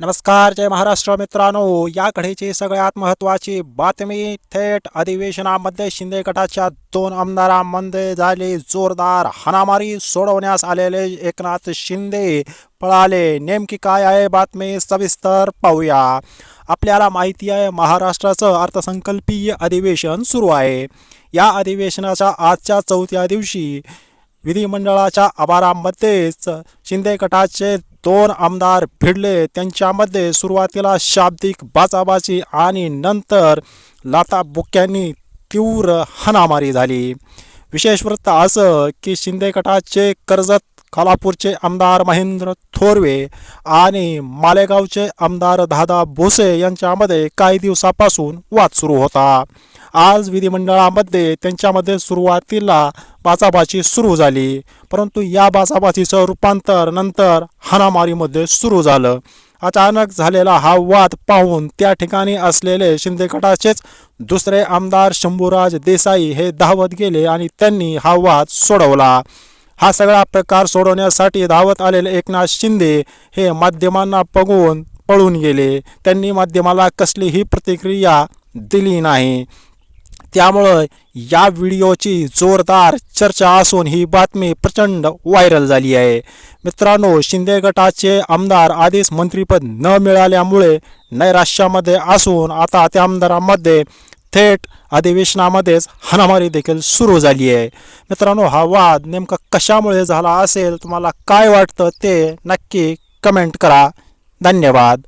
नमस्कार जय महाराष्ट्र मित्रांनो. या घडीची सगळ्यात महत्त्वाची बातमी थेट अधिवेशनामध्ये शिंदे गटाच्या दोन आमदारांमध्ये झाली. जोरदार हाणामारी सोडवण्यास आलेले एकनाथ शिंदे पळाले. नेमकी काय आहे बातमी? सविस्तर पाहूया. आपल्याला माहिती आहे महाराष्ट्राचं अर्थसंकल्पीय अधिवेशन सुरू आहे. या अधिवेशनाच्या आजच्या चौथ्या दिवशी विधिमंडळाच्या आभारामध्येच शिंदे गटाचे दोन आमदार भिडले. त्यांच्यामध्ये सुरुवातीला शाब्दिक बाचाबाची आणि नंतर लाताबुक्यांनी तीव्र हाणामारी झाली. विशेष वृत्त असं की शिंदे गटाचे कर्जत खालापूरचे आमदार महेंद्र थोरवे आणि मालेगावचे आमदार दादा भोसे यांच्यामध्ये काही दिवसापासून वाद सुरू होता. आज विधिमंडळामध्ये त्यांच्यामध्ये सुरुवातीला बाचाबाची सुरू झाली परंतु या बाचाबाचीचं रूपांतर नंतर हाणामारीमध्ये सुरू झालं. अचानक झालेला हा वाद पाहून त्या ठिकाणी असलेले शिंदे गटाचेच दुसरे आमदार शंभूराज देसाई हे धावत गेले आणि त्यांनी हा वाद सोडवला. हा सगळा प्रकार सोडवण्यासाठी धावत आलेले एकनाथ शिंदे हे माध्यमांना बघून पळून गेले. त्यांनी माध्यमाला कसलीही प्रतिक्रिया दिली नाही. त्यामुळं या व्हिडिओची जोरदार चर्चा असून ही बातमी प्रचंड व्हायरल झाली आहे. मित्रांनो शिंदे गटाचे आमदार आधीच मंत्रीपद न मिळाल्यामुळे नैराश्यामध्ये असून आता त्या आमदारांमध्ये थेट अधिवेशनामध्येच हाणामारी देखील सुरू झाली आहे. मित्रांनो हा वाद नेमका कशामुळे झाला असेल तुम्हाला काय वाटतं ते नक्की कमेंट करा. धन्यवाद.